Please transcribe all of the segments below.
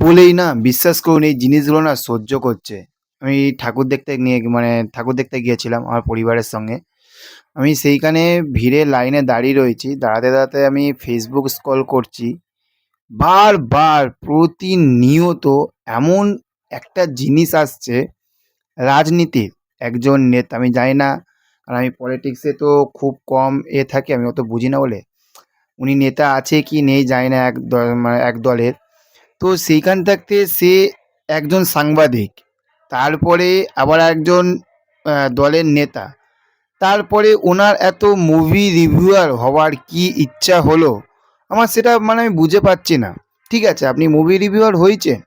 বলেই না বিশ্বাস করুন এই জিনিসগুলো না সহ্য করছে। আমি ঠাকুর দেখতে নিয়ে মানে ঠাকুর দেখতে গিয়েছিলাম আমার পরিবারের সঙ্গে। আমি সেইখানে ভিড়ে লাইনে দাঁড়িয়ে রয়েছি। দাঁড়াতে, দাঁড়াতে আমি ফেসবুক স্ক্রল করছি। বারবার প্রতিনিয়ত এমন একটা জিনিস আসছে রাজনীতির একজন নেতা আমি জানি না কারণ আমি পলিটিক্সে তো খুব কম এ থাকি আমি অত বুঝি না বলে। উনি নেতা আছে কি নেই জানি না এক মানে এক দলের। তো সেইখান থাকতে সে একজন সাংবাদিক। তারপরে আবার একজন দলের নেতা। তারপরে ওনার এত মুভি রিভিউয়ার হওয়ার কি ইচ্ছা হলো? আমার সেটা মানে আমি বুঝে পাচ্ছি না। ঠিক আছে আপনি মুভি রিভিউয়ার হয়েছেন।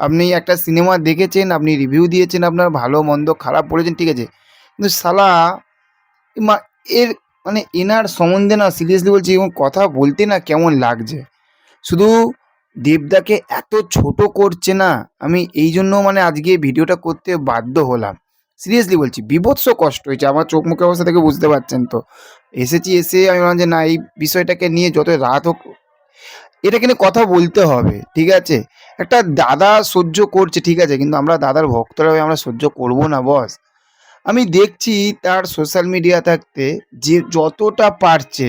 আপনি একটা সিনেমা দেখেছেন, আপনি রিভিউ দিয়েছেন আপনার ভালো মন্দ খারাপ বলেছেন ঠিক আছে। কিন্তু সালা এর মানে এনার সম্বন্ধে না সিরিয়াসলি বলছি এবং কথা বলতে না কেমন লাগছে। শুধু দেবদাকে এত ছোট করছে না, আমি এই জন্য মানে আজকে ভিডিওটা করতে বাধ্য হলাম। সিরিয়াসলি বলছি, বীভৎস কষ্ট হয়েছে। আমার চোখ মুখের অবস্থা দেখে বুঝতে পারছেন তো। এসেছি এসে আমি ভাবলাম যে না, এই বিষয়টাকে নিয়ে যত রাত হোক, এটাকে নিয়ে কথা বলতে হবে। ঠিক আছে? একটা দাদা সহ্য করছে, ঠিক আছে কিন্তু আমরা দাদার ভক্তরা হয়ে আমরা সহ্য করব না বস। আমি দেখছি তার সোশ্যাল মিডিয়া থাকতে, যে যতটা পারছে,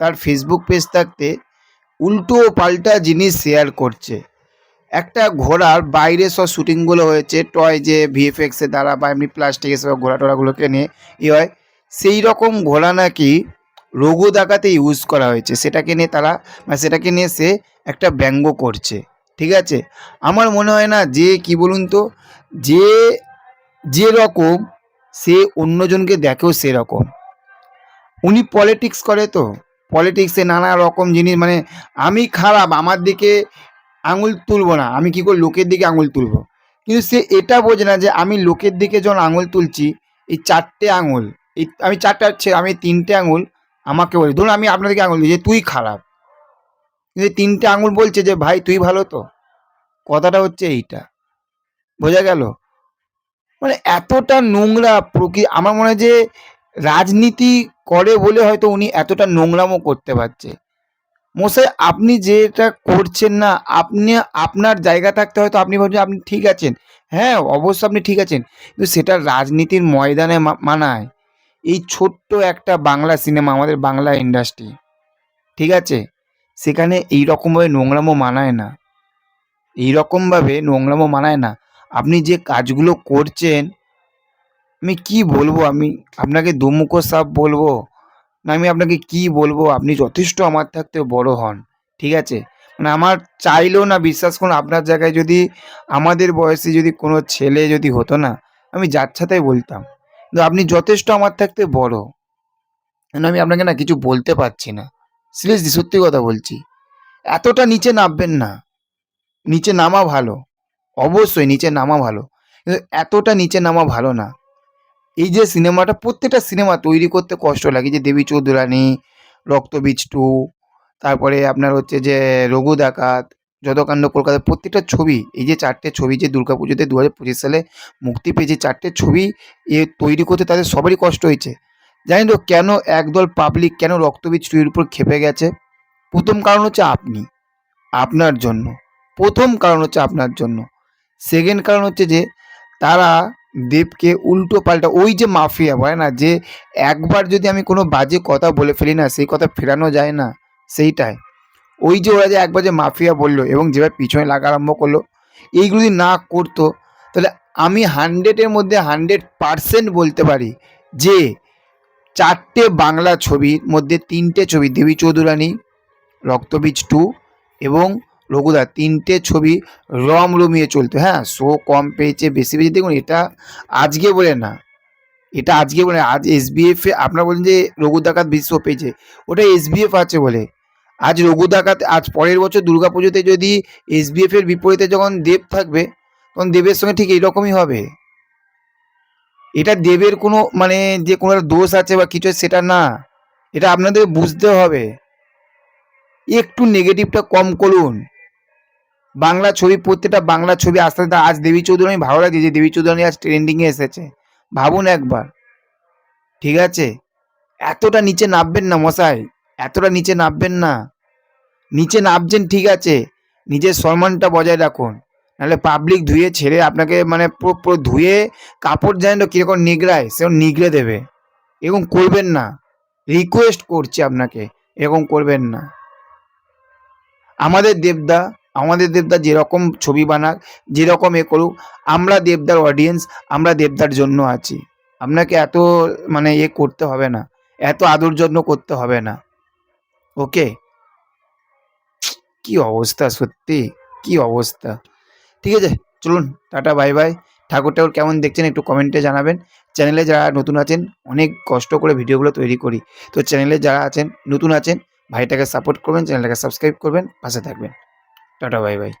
তার ফেসবুক পেজ থাকতে উল্টো পাল্টা জিনিস শেয়ার করছে। একটা ঘোড়ার বাইরে সব শুটিংগুলো হয়েছে টয় যে এর দ্বারা বা এমনি প্লাস্টিকের সব ঘোড়া-টোড়াগুলোকে নিয়ে, ই হয়। সেই রকম ঘোড়া নাকি রঘু ডাকাতে ইউজ করা হয়েছে। সেটাকে নিয়ে তারা মানে সেটাকে নিয়ে সে একটা ব্যঙ্গ করছে। ঠিক আছে? আমার মনে হয় না যে, কি বলুন তো, যে যেরকম সে অন্যজনকে দেখেও সেরকম। উনি পলিটিক্স করে তো। পলিটিক্সে নানা রকম জিনিস মানে আমি খারাপ, আমার দিকে আঙুল তুলব না। আমি কি করে লোকের দিকে আঙুল তুলব। কিন্তু সে এটা বোঝে না যে আমি লোকের দিকে যখন আঙুল তুলছি, এই চারটে আঙুল, এই আমি ৪ টা হচ্ছে আমি ৩ টে আঙুল আমাকে বলি, ধরুন আমি আপনাদেরকে আঙুল যে তুই খারাপ। কিন্তু তিনটে আঙুল বলছে যে, ভাই, তুই ভালো তো। কথাটা হচ্ছে এইটা। বোঝা গেল? মানে এতটা নোংরা প্রকৃ, আমার মনে হয় যে রাজনীতি করে বলে হয়তো উনি এতটা নোংরামও করতে পারছে। মশাই আপনি যেটা করছেন না আপনি আপনার জায়গা থাকতে হয়তো আপনি ভাবছেন আপনি ঠিক আছেন। হ্যাঁ, অবশ্যই আপনি ঠিক আছেন। কিন্তু সেটা রাজনীতির ময়দানে মানায়। এই ছোট্ট একটা বাংলা সিনেমা আমাদের বাংলা ইন্ডাস্ট্রি। ঠিক আছে? সেখানে এইরকমভাবে নোংরামও মানায় না। এইরকমভাবে নোংরামও মানায় না। আপনি যে কাজগুলো করছেন আমি কি বলব আমি আপনাকে দুমুখো সাপ বলব? না, আমি আপনাকে কি বলব? আপনি যথেষ্ট আমার থাকতে বড় হন। ঠিক আছে? মানে আমার চাইলেও না, বিশ্বাস করুন, আপনার জায়গায় যদি আমাদের বয়সে যদি কোনো ছেলে যদি হতো না, আমি যাচ্ছেতাই বলতাম। কিন্তু আপনি যথেষ্ট আমার থাকতে বড়। আমি আপনাকে না কিছু বলতে পারছি না। সিরিয়াসলি সত্যি কথা বলছি। এতটা নিচে নামবেন না। নিচে নামা ভালো। অবশ্যই নিচে নামা ভালো। কিন্তু এতটা নিচে নামা ভালো না। এই যে সিনেমাটা প্রত্যেকটা সিনেমা তৈরি করতে কষ্ট লাগে। যে 'দেবী চৌধুরানী', 'রক্তবীজ 2' তারপরে আপনার হচ্ছে যে 'রঘু ডাকাত', 'যতকাণ্ড কলকাতার প্রত্যেকটা ছবি এই যে চারটে ছবি যে দুর্গাপুজোতে ২০২৫ সালে মুক্তি পেয়েছে চারটে ছবি এ তৈরি করতে তাদের সবারই কষ্ট হয়েছে। জানেন তো কেন একদল পাবলিক কেন 'রক্তবীজ 2' এর উপর ক্ষেপে গেছে? প্রথম কারণ হচ্ছে আপনি। আপনার জন্য। প্রথম কারণ হচ্ছে আপনার জন্য। সেকেন্ড কারণ হচ্ছে যে তারা দেবকে উল্টো পাল্টা ওই যে মাফিয়া বলে না যে একবার যদি আমি কোনো বাজে কথা বলে ফেলি না সেই কথা ফেরানো যায় না সেইটাই। ওই যে ওরা যে একবার যে মাফিয়া বলল এবং যেভাবে পিছনে লাগা আরম্ভ করল এইগুলো যদি না করতো তাহলে আমি 100 এর মধ্যে 100% বলতে পারি যে চারটে বাংলা ছবির মধ্যে তিনটে ছবি 'দেবী চৌধুরানী', 'রক্তবীজ টু এবং 'রঘুদা' ৩ টে ছবি রমরমিয়ে চলতো। হ্যাঁ, শো কম পেয়েছে বেশি পেয়েছে দেখুন এটা আজকে বলে না। এটা আজকে বলে আজ এসবিএফ এ আপনারা বলেন যে 'রঘু ডাকাত' বেশি শো পেয়েছে। ওটা এস এসবিএফ আছে বলে। আজ 'রঘু ডাকাত' আজ পরের বছর দুর্গা পুজোতে যদি এসবিএফ এর বিপরীতে যখন দেব থাকবে তখন দেবের সঙ্গে ঠিক এইরকমই হবে। এটা দেবের কোনো মানে যে কোনো দোষ আছে বা কিছু সেটা না। এটা আপনাদের বুঝতে হবে। একটু নেগেটিভটা কম করুন। বাংলা ছবি প্রত্যেকটা বাংলা ছবি আস্তে, আস্তে আজ 'দেবী চৌধুরানী' ভালো লাগছে যে 'দেবী চৌধুরানী' আজ ট্রেন্ডিং এ এসেছে। ভাবুন একবার। ঠিক আছে? এতটা নিচে নামবেন না মশাই। এতটা নিচে নামবেন না। নিচে নামছেন ঠিক আছে। নিজের সম্মানটা বজায় রাখুন নাহলে পাবলিক ধুয়ে ছেড়ে আপনাকে মানে পুরো পুরো ধুয়ে কাপড় জানেন তো কীরকম নিগড়ায় সেরকম নিগড়ে দেবে এরকম করবেন না রিকোয়েস্ট করছি আপনাকে এরকম করবেন না আমাদের দেবদা আমাদের দেবদা যেরকম ছবি বানাক, যেরকম এ করুক, আমরা দেবদার অডিয়েন্স আমরা দেবদার জন্য আছি। আপনাকে এত মানে এ করতে হবে না, এত আদর যত্ন করতে হবে না। ওকে? কি অবস্থা সত্যি? কি অবস্থা? ঠিক আছে, চলুন, টাটা বাই বাই ঠাকুর ঠাকুর কেমন দেখছেন একটু কমেন্টে জানাবেন। চ্যানেলে যারা নতুন আছেন, অনেক কষ্ট করে ভিডিওগুলো তৈরি করি। তো চ্যানেলে যারা আছেন, নতুন আছেন, ভাইটাকে সাপোর্ট করবেন চ্যানেলটাকে সাবস্ক্রাইব করবেন, পাশে থাকবেন। Tata bye bye.